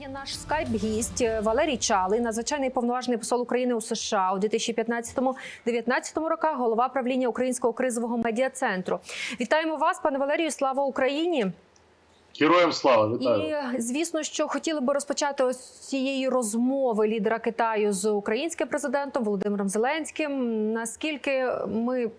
Є наш скайп-гість е, Валерій Чалий, надзвичайний повноважений посол України у США у 2015-2019 роках, голова правління Українського кризового медіа центру. Вітаємо вас, пане Валерію. Слава Україні! Героям слава, вітаю. І звісно, що хотіли би розпочати ось цієї розмови лідера Китаю з українським президентом Володимиром Зеленським. Наскільки ми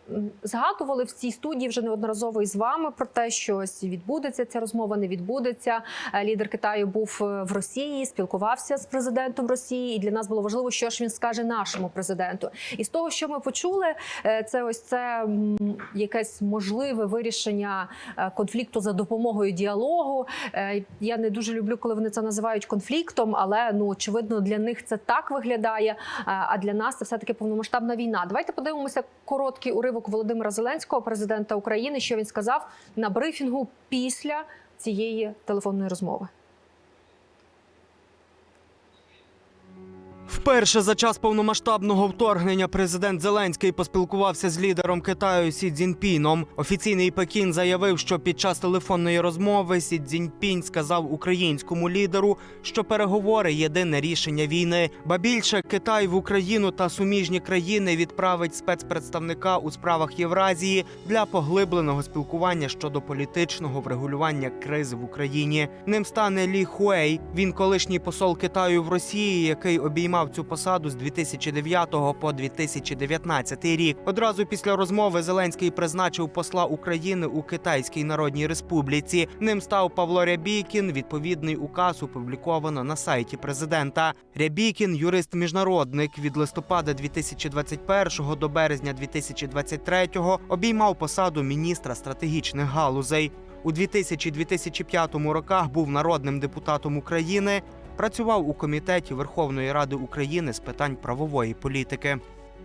згадували в цій студії вже неодноразово із вами про те, що ось відбудеться ця розмова, не відбудеться. Е, Лідер Китаю був е, в Росії, спілкувався з президентом Росії, і для нас було важливо, що ж він скаже нашому президенту. І з того, що ми почули, е, це ось це якесь можливе вирішення конфлікту за допомогою діалогу. Е, Я не дуже люблю, коли вони це називають конфліктом, але ну очевидно для них це так виглядає. А для нас це все таки повномасштабна війна. Давайте подивимося короткий уривок Володимира Зеленського, президента України, що він сказав на брифінгу після цієї телефонної розмови. Вперше за час повномасштабного вторгнення президент Зеленський поспілкувався з лідером Китаю Сі Цзіньпіном. Офіційний Пекін заявив, що під час телефонної розмови Сі Цзіньпінь сказав українському лідеру, що переговори єдине рішення війни. Ба більше Китай в Україну та суміжні країни відправить спецпредставника у справах Євразії для поглибленого спілкування щодо політичного врегулювання кризи в Україні. Ним стане Лі Хуей. Він колишній посол Китаю в Росії, який обіймав цю посаду з 2009 по 2019 рік. Одразу після розмови Зеленський призначив посла України у Китайській Народній Республіці. Ним став Павло Рябікін. Відповідний указ опубліковано на сайті президента. Рябікін, юрист міжнародник від листопада 2021 до березня 2023 обіймав посаду міністра стратегічних галузей. У 2000-2005 роках був народним депутатом України. Працював у комітеті Верховної Ради України з питань правової політики.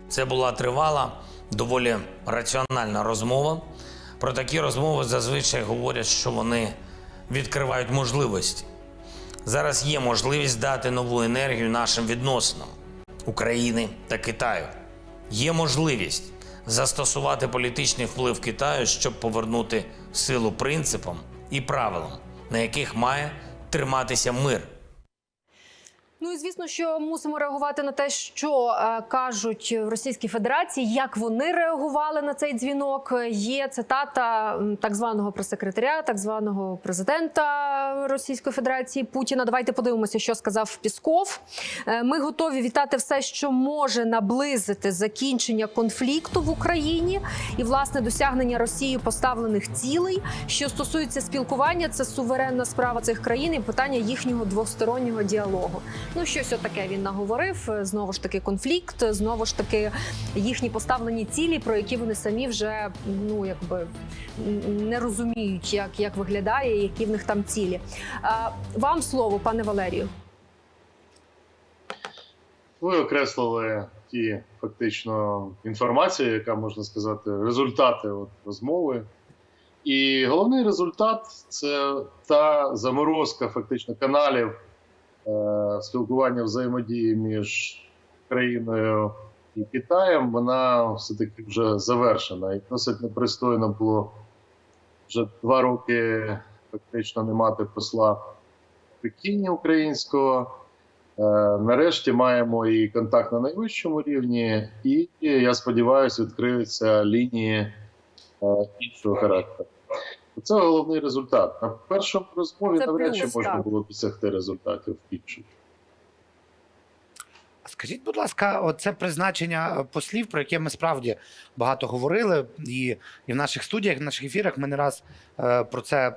Це була тривала, доволі раціональна розмова. Про такі розмови зазвичай говорять, що вони відкривають можливості. Зараз є можливість дати нову енергію нашим відносинам України та Китаю. Є можливість застосувати політичний вплив Китаю, щоб повернути силу принципам і правилам, на яких має триматися мир. Ну і звісно, що мусимо реагувати на те, що е, кажуть в Російській Федерації, як вони реагували на цей дзвінок. Є цитата так званого прес-секретаря, так званого президента Російської Федерації Путіна. Давайте подивимося, що сказав Пісков. Е, Ми готові вітати все, що може наблизити закінчення конфлікту в Україні і власне досягнення Росією поставлених цілей. Що стосується спілкування, це суверенна справа цих країн і питання їхнього двостороннього діалогу. Ну, щось отаке він наговорив. Знову ж таки, конфлікт, знову ж таки, їхні поставлені цілі, про які вони самі вже ну якби не розуміють, як, як виглядає, які в них там цілі. Вам слово, пане Валерію. Ви окреслили ті фактично інформацію, яка можна сказати, результати от, розмови. І головний результат це та заморозка фактично каналів спілкування взаємодії між країною і Китаєм. Вона все-таки вже завершена. І досить непристойно було вже два роки фактично не мати посла в Пекіні українського. Е, Нарешті маємо і контакт на найвищому рівні, і я сподіваюся, відкриються лінії е, іншого характеру. Це головний результат. На першому розмові Це навряд чи можна так. було досягти результатів інших. Скажіть, будь ласка, оце призначення послів, про яке ми справді багато говорили, і, і в наших студіях, в наших ефірах ми не раз е, про це е,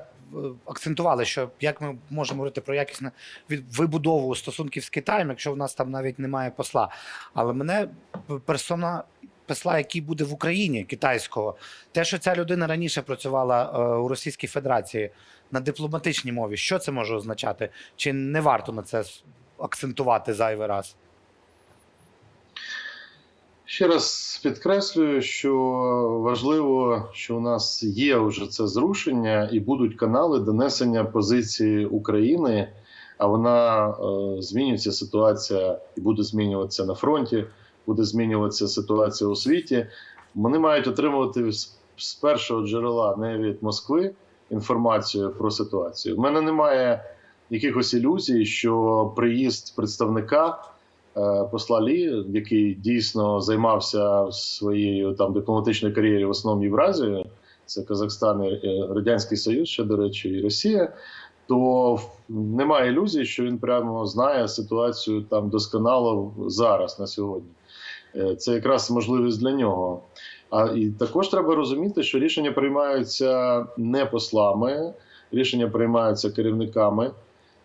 акцентували, що як ми можемо говорити про якісну від- вибудову стосунків з Китаєм, якщо в нас там навіть немає посла. Але мене персона посла, який буде в Україні китайського, те, що ця людина раніше працювала е, у Російській Федерації на дипломатичній мові, що це може означати? Чи не варто на це акцентувати зайвий раз? Ще раз підкреслюю, що важливо, що у нас є вже це зрушення, і будуть канали донесення позиції України. А вона е, змінюється ситуація і буде змінюватися на фронті, буде змінюватися ситуація у світі. Вони мають отримувати з, першого джерела, не від Москви, інформацію про ситуацію. У мене немає якихось ілюзій, що приїзд представника е, посла Лі, який дійсно займався своєю там дипломатичною кар'єрою в основному Євразією, це Казахстан, і е, Радянський Союз, ще до речі, і Росія. То немає ілюзій, що він прямо знає ситуацію там досконало зараз на сьогодні. Е, Це якраз можливість для нього. А і також треба розуміти, що рішення приймаються не послами, рішення приймаються керівниками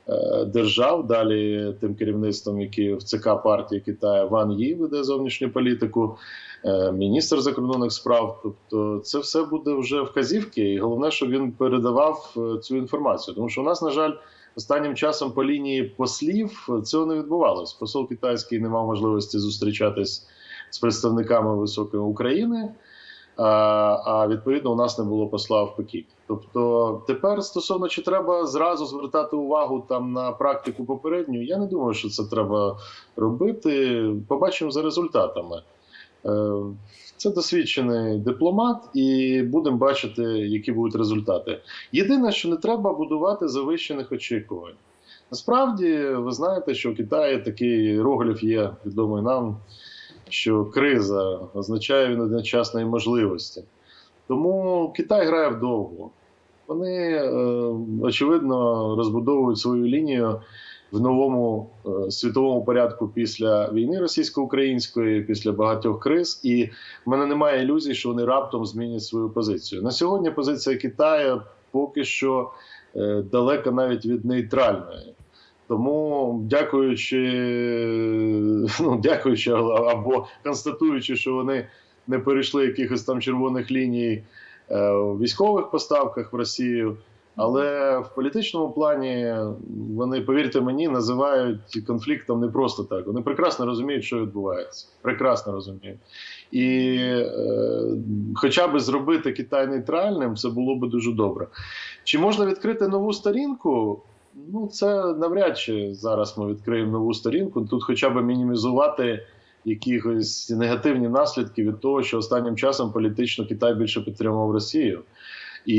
е, держав. Далі тим керівництвом, який в ЦК партії Китаю Ван Ї веде зовнішню політику, е, міністр закордонних справ. Тобто, це все буде вже вказівки, і головне, щоб він передавав цю інформацію. Тому що у нас, на жаль, останнім часом по лінії послів цього не відбувалось. Посол китайський не мав можливості зустрічатись з представниками високої України. А, відповідно у нас не було посла в Пекіні. Тобто, тепер стосовно чи треба зразу звертати увагу там на практику попередню, я не думаю, що це треба робити. Побачимо за результатами. Е, Це досвідчений дипломат, і будемо бачити, які будуть результати. Єдине, що не треба будувати завищених очікувань. Насправді, ви знаєте, що в Китаї такий роглів є відомий нам що криза означає він одночасно можливості. Тому Китай грає вдовго. Вони, е, очевидно, розбудовують свою лінію в новому е, світовому порядку після війни російсько-української, після багатьох криз. І в мене немає ілюзій, що вони раптом змінять свою позицію. На сьогодні позиція Китаю поки що е, далека навіть від нейтральної. Тому, дякуючи, ну, дякуючи або констатуючи, що вони не перейшли якихось там червоних ліній е, у військових поставках в Росію, але в політичному плані вони, повірте мені, називають конфліктом не просто так. Вони прекрасно розуміють, що відбувається. Прекрасно розуміють. І е, хоча б зробити Китай нейтральним, це було би дуже добре. Чи можна відкрити нову сторінку? Ну, це навряд чи зараз ми відкриємо нову сторінку. Тут хоча б мінімізувати якихось негативні наслідки від того, що останнім часом політично Китай більше підтримував Росію. І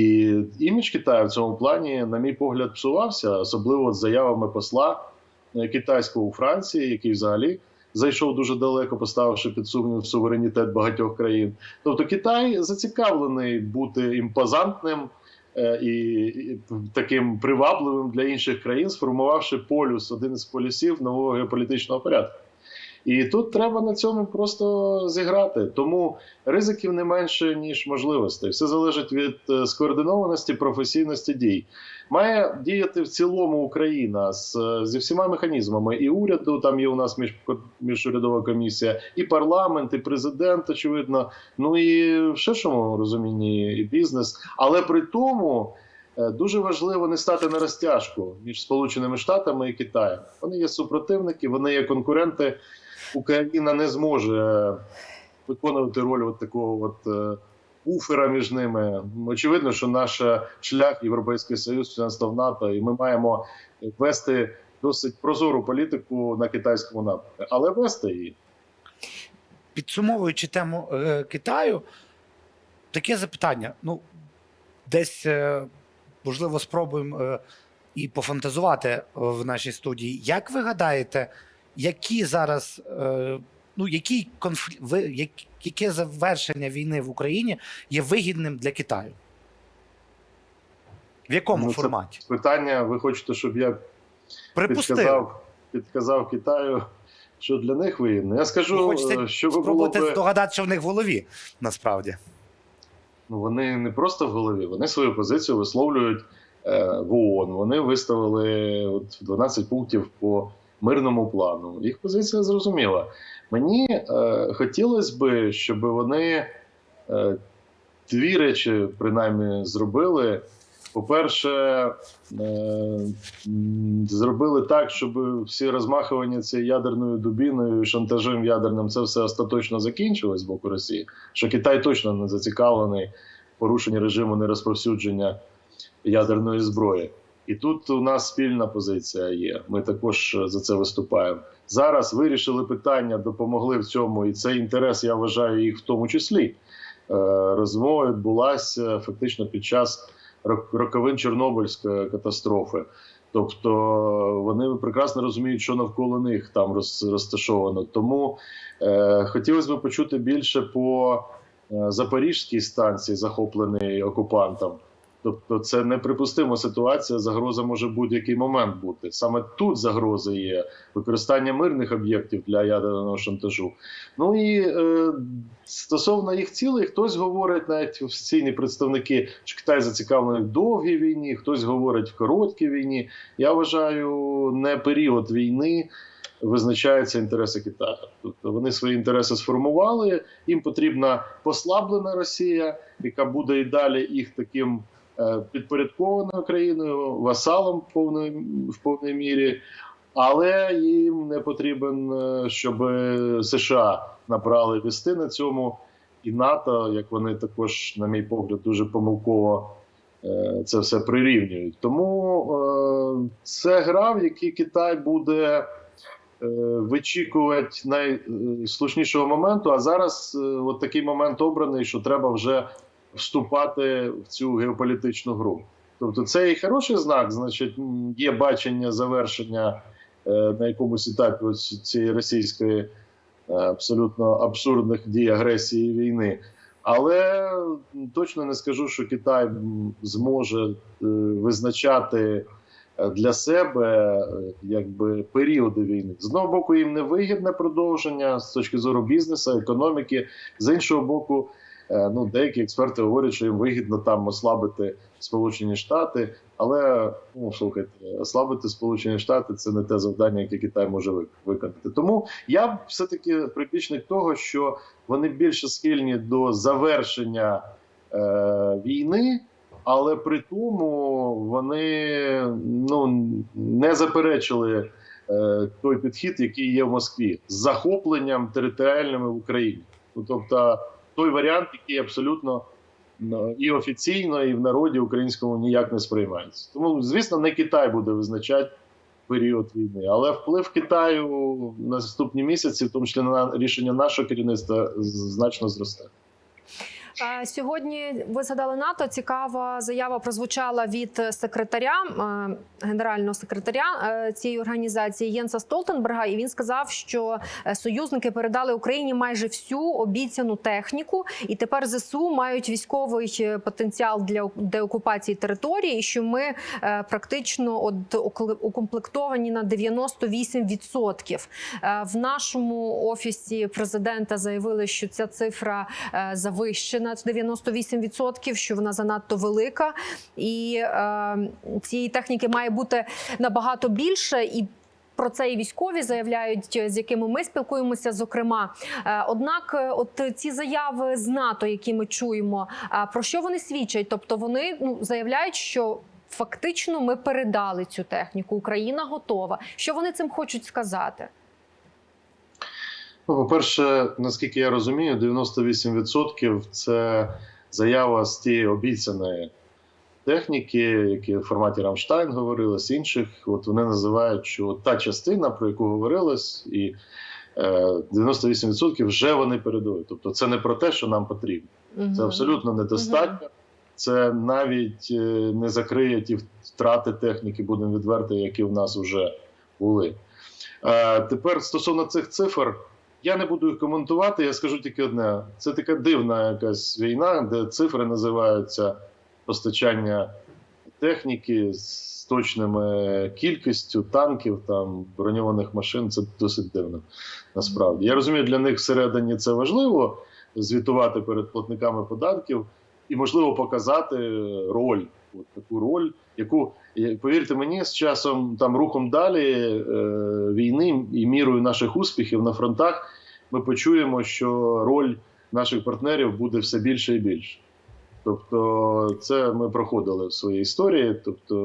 імідж Китаю в цьому плані, на мій погляд, псувався, особливо з заявами посла е, китайського у Франції, який взагалі зайшов дуже далеко, поставивши під сумнів суверенітет багатьох країн. Тобто Китай зацікавлений бути імпозантним і, і таким привабливим для інших країн, сформувавши полюс, один із полюсів нового геополітичного порядку. І тут треба на цьому просто зіграти. Тому ризиків не менше, ніж можливостей. Все залежить від е, скоординованості, професійності дій. Має діяти в цілому Україна з, е, зі всіма механізмами. І уряду там є у нас між, міжурядова комісія, і парламент, і президент, очевидно. Ну і в ширшому розумінні і бізнес. Але при тому. е, Дуже важливо не стати на розтяжку між Сполученими Штатами і Китаєм. Вони є супротивники, вони є конкуренти. Україна не зможе виконувати роль от такого от е, буфера між ними. Очевидно, що наш шлях Європейський Союз членство в НАТО, і ми маємо вести досить прозору політику на китайському напрямку, але вести її. Підсумовуючи тему е, Китаю, таке запитання. Ну, десь, е, можливо, спробуємо е, і пофантазувати в нашій студії. Як ви гадаєте, які зараз, е, ну, який конфлікт, ви, як, яке завершення війни в Україні є вигідним для Китаю? В якому Ну, форматі? Питання: ви хочете, щоб я Припустили. підказав, підказав Китаю, що для них вигідно? Я скажу, Ви хочете що би було спробувати би... здогадати, що в них в голові, насправді. Ну, вони не просто в голові, вони свою позицію висловлюють е, в ООН. Вони виставили от 12 пунктів по мирному плану. Їх позиція зрозуміла. Мені е, хотілося би, щоб вони е, дві речі принаймні зробили. По-перше, е, зробили так, щоб всі розмахування цією ядерною дубіною, шантажем ядерним, це все остаточно закінчилось з боку Росії. Що Китай точно не зацікавлений в порушенні режиму нерозповсюдження ядерної зброї. І тут у нас спільна позиція є. Ми також за це виступаємо. Зараз вирішили питання, допомогли в цьому, і цей інтерес я вважаю їх в тому числі. Е, Розмова відбулася фактично під час рок- роковин Чорнобильської катастрофи. Тобто вони прекрасно розуміють, що навколо них там роз, розташовано. Тому е, хотілося б почути більше по е, Запорізькій станції, захопленій окупантом. Тобто, це неприпустима ситуація. Загроза може будь-який момент бути. Саме тут загроза є використання мирних об'єктів для ядерного шантажу. Ну і е, стосовно їх цілей, хтось говорить, навіть офіційні представники, що Китай зацікавлений в довгій війні, хтось говорить в короткій війні. Я вважаю, не період війни визначаються інтереси Китаю. Тобто вони свої інтереси сформували. Їм потрібна послаблена Росія, яка буде і далі їх таким підпорядкованою країною, васалом в повної, в повній мірі. Але їм не потрібен, е, щоб США набрали вести на цьому, і НАТО, як вони також, на мій погляд, дуже помилково е, це все прирівнюють. Тому е, це гра, в якій Китай буде е, вичікувати найслушнішого моменту. А зараз е, от такий момент обраний, що треба вже вступати в цю геополітичну гру. Тобто це і хороший знак, значить, є бачення завершення е, на якомусь етапі ось цієї російської е, абсолютно абсурдних дій агресії війни. Але точно не скажу, що Китай зможе е, визначати для себе якби періоди війни. З одного боку, їм невигідне продовження з точки зору бізнесу, економіки. З іншого боку, ну деякі експерти говорять, що їм вигідно там ослабити Сполучені Штати. Але ну слухайте, ослабити Сполучені Штати це не те завдання, яке Китай може виконати. Тому я все таки прибічник того, що вони більше схильні до завершення е, війни, але при тому вони ну не заперечили е, той підхід, який є в Москві, з захопленням територіальними в Україні. Ну, тобто той варіант, який абсолютно ну, і офіційно, і в народі українському ніяк не сприймається. Тому, звісно, не Китай буде визначати період війни, але вплив Китаю на наступні місяці, в тому числі на рішення нашого керівництва, значно зросте. Е, Сьогодні ви згадали НАТО. Цікава заява прозвучала від секретаря е, генерального секретаря е, цієї організації Єнса Столтенберга. І він сказав, що союзники передали Україні майже всю обіцяну техніку, і тепер ЗСУ мають військовий потенціал для деокупації території. І що ми практично от укомплектовані на 98%. Е, В нашому офісі президента заявили, що ця цифра завищена 98%, що вона занадто велика, і е, цієї техніки має бути набагато більше і. Про це і військові заявляють, з якими ми спілкуємося. Зокрема, Е, однак, е, от ці заяви з НАТО, які ми чуємо, е, про що вони свідчать? Тобто вони ну заявляють, що фактично ми передали цю техніку. Україна готова. Що вони цим хочуть сказати? Ну, по-перше, наскільки я розумію, 98% це заява з тієї обіцяної техніки, які в форматі Рамштайн говорилось, інших. От вони називають, що та частина, про яку говорилось, і е, 98% вже вони передають. Тобто це не про те, що нам потрібно. Це абсолютно недостатньо. Це навіть е, не закриє ті втрати техніки, будемо відверті, які в нас вже були. Е, Тепер стосовно цих цифр, я не буду їх коментувати. Я скажу тільки одне: це така дивна якась війна, де цифри називаються постачання техніки з точними кількістю танків, там броньованих машин. Це досить дивно. Насправді я розумію, для них всередині це важливо звітувати перед платниками податків і можливо показати роль, от таку роль, яку повірте мені, з часом там рухом далі е, війни і мірою наших успіхів на фронтах, ми почуємо, що роль наших партнерів буде все більше і більше. Тобто, це ми проходили в своїй історії. Тобто,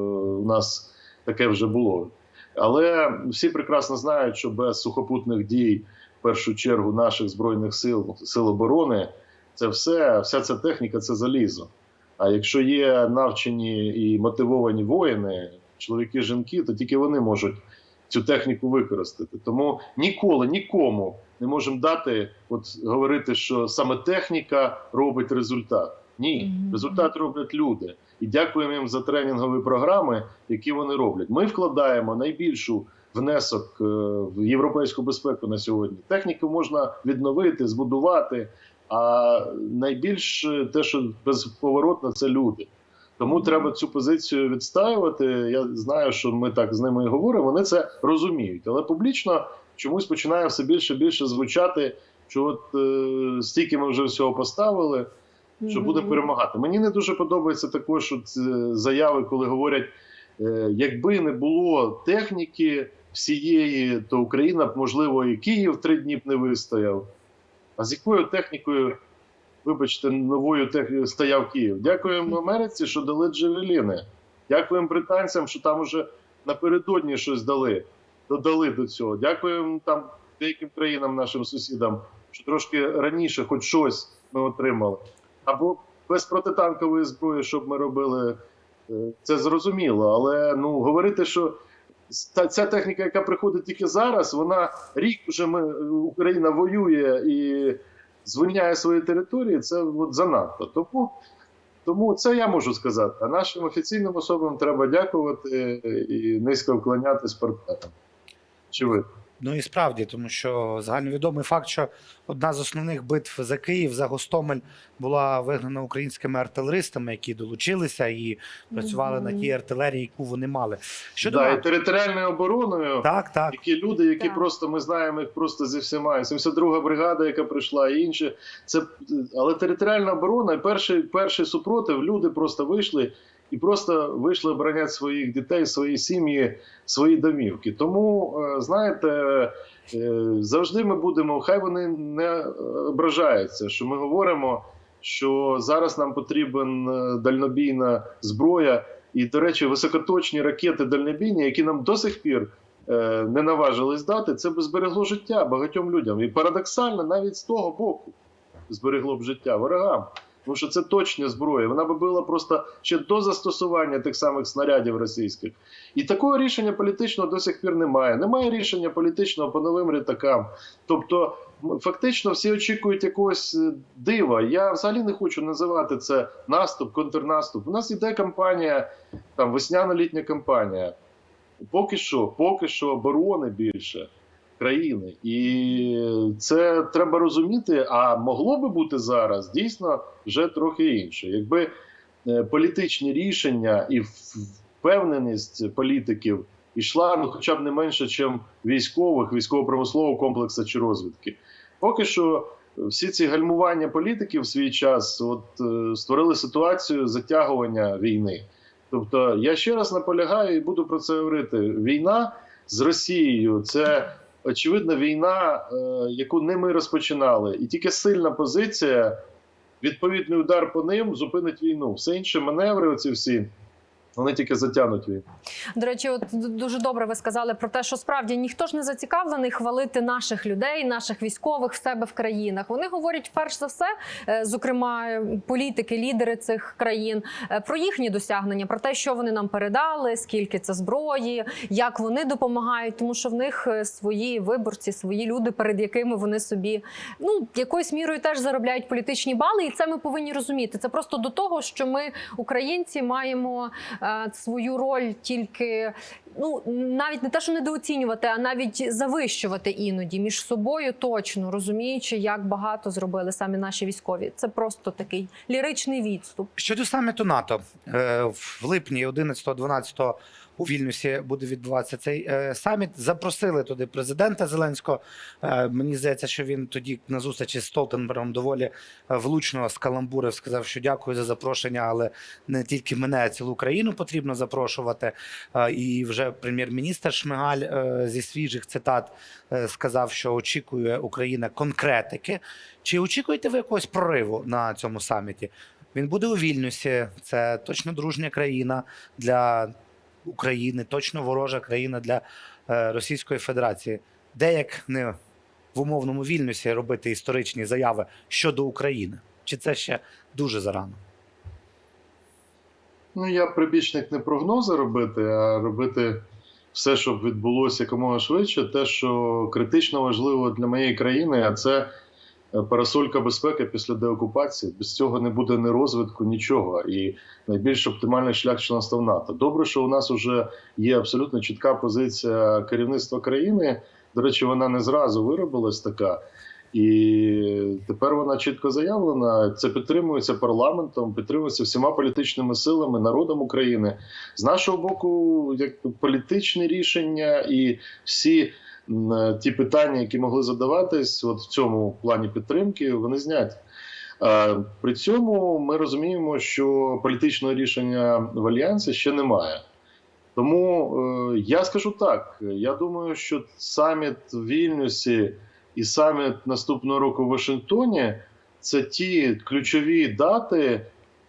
у нас таке вже було. Але всі прекрасно знають, що без сухопутних дій, в першу чергу, наших збройних сил, сил оборони, це все, вся ця техніка це залізо. А якщо є навчені і мотивовані воїни, чоловіки, жінки, то тільки вони можуть цю техніку використати. Тому ніколи нікому не можемо дати, от говорити, що саме техніка робить результат. Ні, результат роблять люди. і дякуємо їм за тренінгові програми, які вони роблять. Ми вкладаємо найбільшу внесок е, в європейську безпеку на сьогодні. Техніку можна відновити, збудувати. А найбільш е, те, що безповоротно, це люди. Тому треба цю позицію відстаювати. Я знаю, що ми так з ними і говоримо. Вони це розуміють, але публічно чомусь починає все більше і більше звучати, що от е, стільки ми вже всього поставили, що буде перемагати. Мені не дуже подобається також от, е, заяви, коли говорять, е, якби не було техніки всієї, то Україна б, можливо, і Київ три дні б не вистояв. А з якою технікою, вибачте, новою тех... стояв Київ? Дякуємо Америці, що дали джевеліни. Дякуємо британцям, що там уже напередодні щось дали, додали до цього. Дякуємо там деяким країнам, нашим сусідам, що трошки раніше хоч щось ми отримали. Або без протитанкової зброї, щоб ми робили, е, це зрозуміло. Але ну говорити, що ця техніка, яка приходить тільки зараз, вона рік вже ми Україна воює і звільняє свої території. Це от занадто. Тому, тому це я можу сказати. А нашим офіційним особам треба дякувати і низько вклонятись партнерам. Ви? Ну і справді, тому що загальновідомий факт, що одна з основних битв за Київ, за Гостомель, була вигнана українськими артилеристами, які долучилися і працювали на тій артилерії, яку вони мали. Щодо да, і територіальною обороною. так, так. Які люди, які Так. просто ми знаємо їх просто зі всіма. 72-га бригада, яка прийшла, і інші. Це але територіальна оборона, перший, перший супротив, люди просто вийшли і просто вийшли обороняти своїх дітей, свої сім'ї, свої домівки. Тому е, знаєте, е, завжди ми будемо, хай вони не ображаються, що ми говоримо. Що зараз нам потрібен е, дальнобійна зброя, і, до речі, високоточні ракети дальнобійні, які нам до сих пір не наважились дати, це б зберегло життя багатьом людям. І парадоксально, навіть з того боку зберегло б життя ворогам. Тому що це точна зброя. Вона би була просто ще до застосування тих самих снарядів російських. І такого рішення політичного до сих пір немає. Немає рішення політичного по новим літакам. Тобто, фактично, всі очікують якогось е, дива. Я взагалі не хочу називати це наступ, контрнаступ. У нас іде кампанія, там весняно-літня кампанія. Поки що, поки що оборони більше країни. І це треба розуміти. А могло би бути зараз дійсно вже трохи інше. Якби е, політичні рішення і впевненість політиків йшла ну, хоча б не менше, ніж військових, військово-промислового комплексу чи розвідки. Поки що всі ці гальмування політиків в свій час от, е, створили ситуацію затягування війни. Тобто, я ще раз наполягаю і буду про це говорити: війна з Росією це очевидно війна, е, яку не ми розпочинали, і тільки сильна позиція, відповідний удар по ним зупинить війну. Все інше маневри, оці всі. Вони тільки затягнуть війну. До речі, от дуже добре ви сказали про те, що справді ніхто ж не зацікавлений хвалити наших людей, наших військових в себе в країнах. Вони говорять перш за все, е, зокрема, політики, лідери цих країн, е, про їхні досягнення, про те, що вони нам передали, скільки це зброї, як вони допомагають, тому що в них е, свої виборці, свої люди, перед якими вони собі ну якоюсь мірою теж заробляють політичні бали, і це ми повинні розуміти. Це просто до того, що ми, українці, маємо свою роль тільки ну навіть не те, що недооцінювати, а навіть завищувати іноді між собою, точно розуміючи, як багато зробили самі наші військові. Це просто такий ліричний відступ. Щодо саміту НАТО е, в липні 11-12 у Вільнюсі буде відбуватися цей е, саміт. Запросили туди президента Зеленського. Е, Мені здається, що він тоді на зустрічі з Столтенбергом доволі е, влучно скаламбурив, сказав, що дякую за запрошення, але не тільки мене, а цілу країну потрібно запрошувати. І вже прем'єр-міністр Шмигаль зі свіжих цитат сказав, що очікує Україна конкретики. Чи очікуєте ви якогось прориву на цьому саміті? Він буде у Вільнюсі. Це точно дружня країна для України, точно ворожа країна для е, Російської Федерації. Де як не в умовному Вільнюсі робити історичні заяви щодо України? Чи це ще дуже зарано? Ну, я прибічник не прогнози робити, а робити все, щоб відбулося якомога швидше. Те, що критично важливо для моєї країни, а це парасолька безпеки після деокупації. Без цього не буде ні розвитку, нічого. І найбільш оптимальний шлях членства в НАТО. Добре, що у нас вже є абсолютно чітка позиція керівництва країни. До речі, вона не зразу виробилась така. І тепер вона чітко заявлена. Це підтримується парламентом, підтримується всіма політичними силами, народом України. З нашого боку, як політичні рішення і всі ті питання, які могли задаватись, от в цьому плані підтримки, вони зняті. Е, При цьому ми розуміємо, що політичного рішення в альянсі ще немає. Тому е, я скажу так: я думаю, що саміт в Вільнюсі і саміт наступного року в Вашингтоні це ті ключові дати,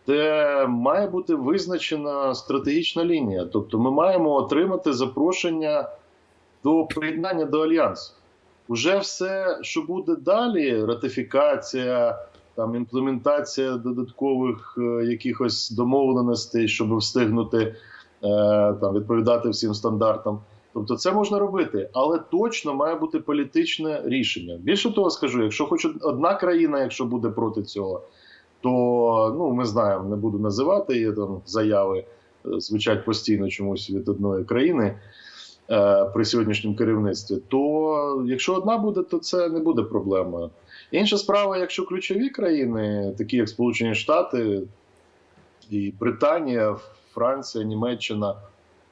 де має бути визначена стратегічна лінія. Тобто, ми маємо отримати запрошення до приєднання до альянсу. Уже все, що буде далі, ратифікація, там імплементація додаткових е, якихось домовленостей, щоб встигнути е, там відповідати всім стандартам. Тобто це можна робити, але точно має бути політичне рішення. Більше того, скажу, якщо хоч одна країна, якщо буде проти цього, то ну ми знаємо, не буду називати є там заяви, е, звучать постійно чомусь від одної країни при сьогоднішньому керівництві. То якщо одна буде, то це не буде проблемою. Інша справа, якщо ключові країни, такі як Сполучені Штати і Британія, Франція, Німеччина,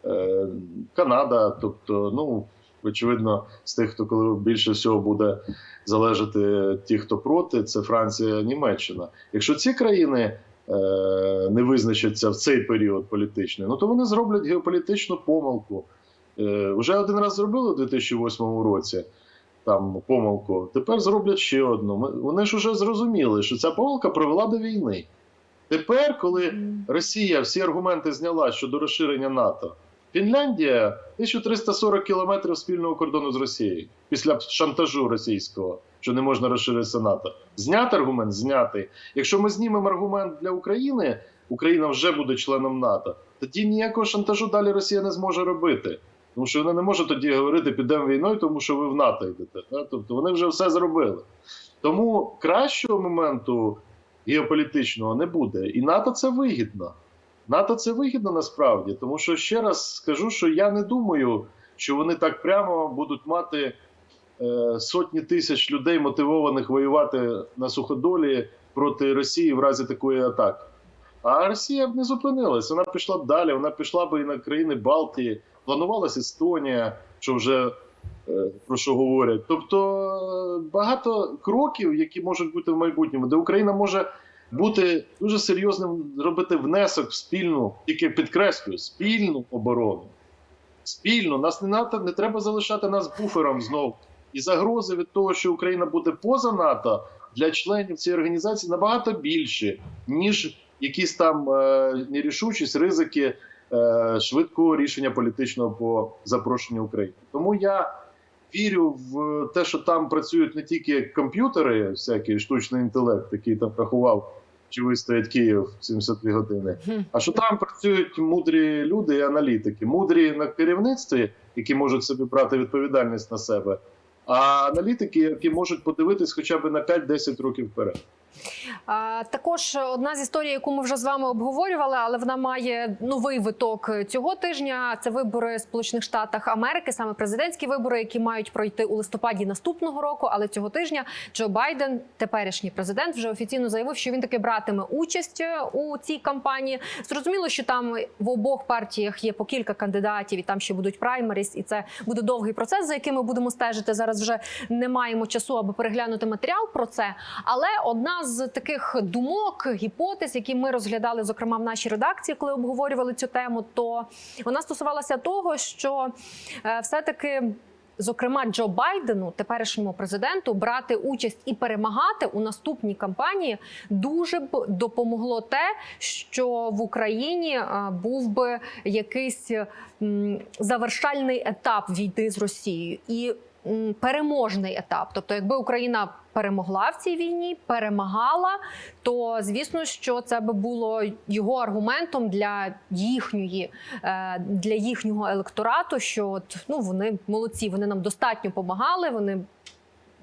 е, Канада, тобто, ну очевидно, з тих, хто коли більше всього буде залежати ті, хто проти, це Франція, Німеччина. Якщо ці країни е, не визначаться в цей період політичний, ну то вони зроблять геополітичну помилку. Е, Вже один раз зробили у 2008 році там помилку. Тепер зроблять ще одну. Вони ж вже зрозуміли, що ця помилка привела до війни. Тепер, коли Росія всі аргументи зняла щодо розширення НАТО, Фінляндія 1340 кілометрів спільного кордону з Росією після шантажу російського, що не можна розширитися НАТО. Знятий аргумент знятий. Якщо ми знімемо аргумент для України, Україна вже буде членом НАТО. Тоді ніякого шантажу далі Росія не зможе робити. Тому що вона не може тоді говорити, підемо війною, тому що ви в НАТО йдете. Да? Тобто вони вже все зробили. Тому кращого моменту геополітичного не буде. І НАТО це вигідно. НАТО це вигідно насправді, тому що ще раз скажу, що я не думаю, що вони так прямо будуть мати е, сотні тисяч людей, мотивованих воювати на суходолі проти Росії в разі такої атаки. А Росія б не зупинилась, вона пішла б далі, вона пішла б і на країни Балтії, планувалась Естонія, що вже е, про що говорять. Тобто е, багато кроків, які можуть бути в майбутньому, де Україна може бути дуже серйозним, робити внесок в спільну, тільки підкреслюю, спільну оборону. Спільно, нас не НАТО, не треба залишати нас буфером знову. І загрози від того, що Україна буде поза НАТО для членів цієї організації набагато більші, ніж якісь там е, нерішучість, ризики швидкого рішення політичного по запрошенню України. Тому я вірю в те, що там працюють не тільки комп'ютери, всякий штучний інтелект, який там рахував, чи вистоять Київ 72 години. А що там працюють мудрі люди і аналітики, мудрі на керівництві, які можуть собі брати відповідальність на себе, а аналітики, які можуть подивитись хоча б на 5-10 років вперед. Також одна з історій, яку ми вже з вами обговорювали, але вона має новий виток цього тижня. Це вибори в Сполучених Штатах Америки, саме президентські вибори, які мають пройти у листопаді наступного року. Але цього тижня Джо Байден, теперішній президент, вже офіційно заявив, що він таки братиме участь у цій кампанії. Зрозуміло, що там в обох партіях є по кілька кандидатів, і там ще будуть праймеріс, і це буде довгий процес, за яким ми будемо стежити. Зараз вже не маємо часу, аби переглянути матеріал про це. Але одна з таких думок, гіпотез, які ми розглядали, зокрема в нашій редакції, коли обговорювали цю тему, то вона стосувалася того, що е, все-таки. Зокрема, Джо Байдену, теперішньому президенту, брати участь і перемагати у наступній кампанії дуже б допомогло те, що в Україні е, був би якийсь завершальний етап війни з Росією і переможний етап. Тобто, якби Україна перемогла в цій війні, перемагала, то звісно, що це би було його аргументом для їхньої е, для їхнього електорату, що от ну вони молодці, вони нам достатньо допомагали, вони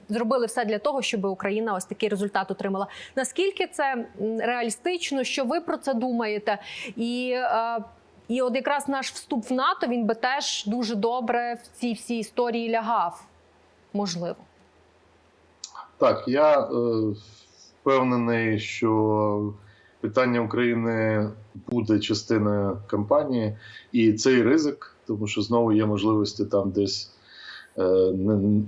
зробили все для того, щоб Україна ось такий результат отримала. Наскільки це реалістично? Що ви про це думаєте? І е, і от якраз наш вступ в НАТО він би теж дуже добре в цій всій історії лягав. Можливо. Так, я е, впевнений, що питання України буде частиною кампанії, і цей ризик, тому що знову є можливості там десь е,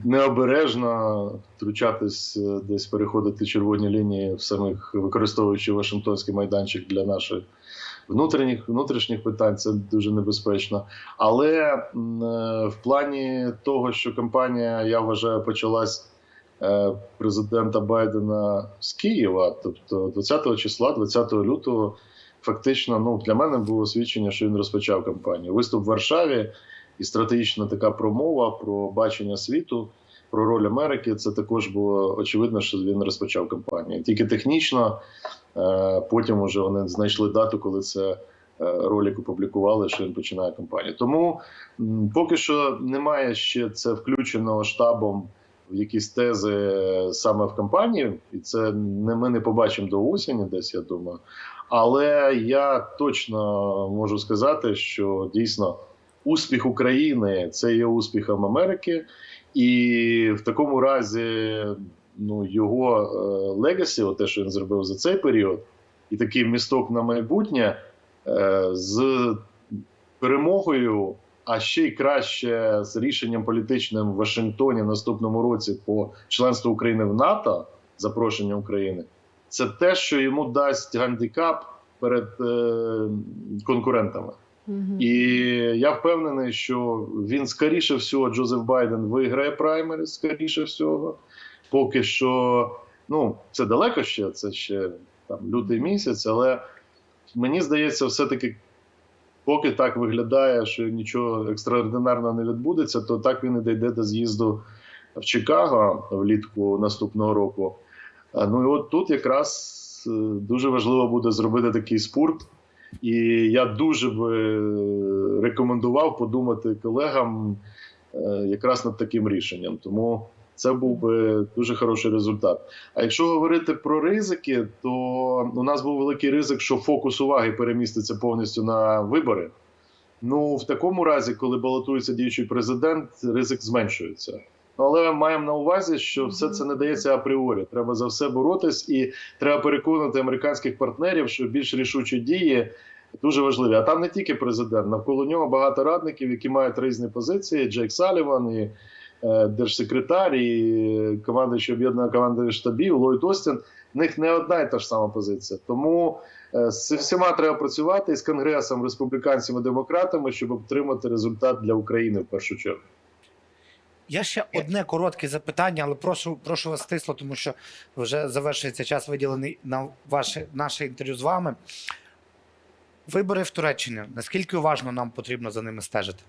необережно втручатись, е, десь переходити червоні лінії в самих використовуючи Вашингтонський майданчик для наших. Внутрішніх внутрішніх питань це дуже небезпечно, але е, в плані того, що кампанія, я вважаю, почалась е, президента Байдена з Києва, тобто 20 числа, 20 лютого, фактично, ну для мене було свідчення, що він розпочав кампанію. Виступ в Варшаві і стратегічна така промова про бачення світу, про роль Америки. Це також було очевидно, що він розпочав кампанію. Тільки технічно, потім вже вони знайшли дату, коли це. е, Ролик опублікували, що він починає кампанію. Тому поки що немає ще це включено штабом в якісь тези е, саме в кампанії, і це не ми не побачимо до осені, десь я думаю. Але я точно можу сказати, що дійсно успіх України це є успіхом Америки, і в такому разі ну, його е, легасі, те, що він зробив за цей період, і такий місток на майбутнє е, з перемогою а ще й краще з рішенням політичним в Вашингтоні в наступному році по членству України в НАТО, запрошення України, це те, що йому дасть гандикап перед е, конкурентами. Мгм. І я впевнений, що він скоріше всього, Джозеф Байден виграє праймері, скоріше всього. Поки що, ну це далеко ще, це ще там лютий місяць, але мені здається, все-таки поки так виглядає, що нічого екстраординарного не відбудеться, то так він і дійде до з'їзду в Чикаго влітку наступного року. Ну і от тут якраз е, дуже важливо буде зробити такий спорт. І я дуже би рекомендував подумати колегам е, якраз над таким рішенням. Тому це був би дуже хороший результат. А якщо говорити про ризики, то у нас був великий ризик, що фокус уваги переміститься повністю на вибори. Ну, в такому разі, коли балотується діючий президент, ризик зменшується. Але маємо на увазі, що все це не дається апріорі. Треба за все боротись, і треба переконати американських партнерів, що більш рішучі дії дуже важливі. А там не тільки президент, навколо нього багато радників, які мають різні позиції: Джейк Саліван, і е, держсекретар, і командуючий об'єднаної команди штабів Ллойд Остін. В них не одна і та ж сама позиція. Тому е, з всіма треба працювати і з конгресом, республіканцями, демократами, щоб отримати результат для України в першу чергу. Я ще одне коротке запитання, але прошу, прошу вас стисло, тому що вже завершується час виділений на ваше наше інтерв'ю з вами. Вибори в Туреччині. Наскільки уважно нам потрібно за ними стежити?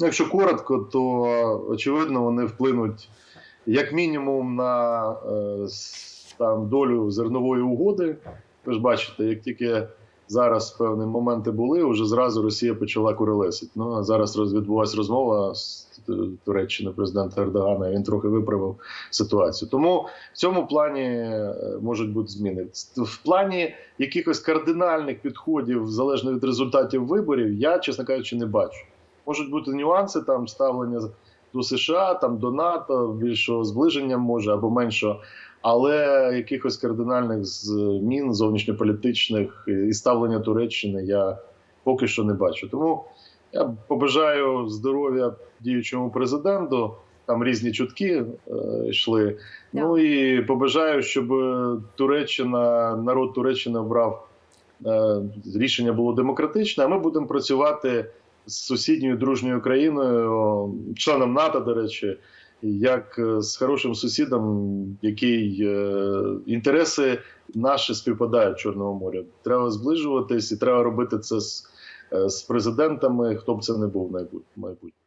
Ну, Якщо коротко, то очевидно вони вплинуть як мінімум на е, там, долю зернової угоди. Ви ж бачите, як тільки зараз певні моменти були, вже зразу Росія почала курелесити. Ну а зараз відбулася розмова з е, Туреччини президента Ердогана. Він трохи виправив ситуацію. Тому в цьому плані е, можуть бути зміни. В плані якихось кардинальних підходів, залежно від результатів виборів, я, чесно кажучи, не бачу. Можуть бути нюанси там ставлення до США, там до НАТО, більшого зближення може або меншого, але якихось кардинальних змін зовнішньополітичних і ставлення Туреччини я поки що не бачу. Тому я побажаю здоров'я діючому президенту. Там різні чутки е, йшли. Ну і побажаю, щоб Туреччина, народ Туреччини обрав е, рішення було демократичне. А ми будемо працювати з сусідньою дружньою країною, членом НАТО, до речі, як е, з хорошим сусідом, який е, інтереси наші співпадають в Чорному морі. Треба зближуватись і треба робити це з, е, з президентами, хто б це не був в майбутньому.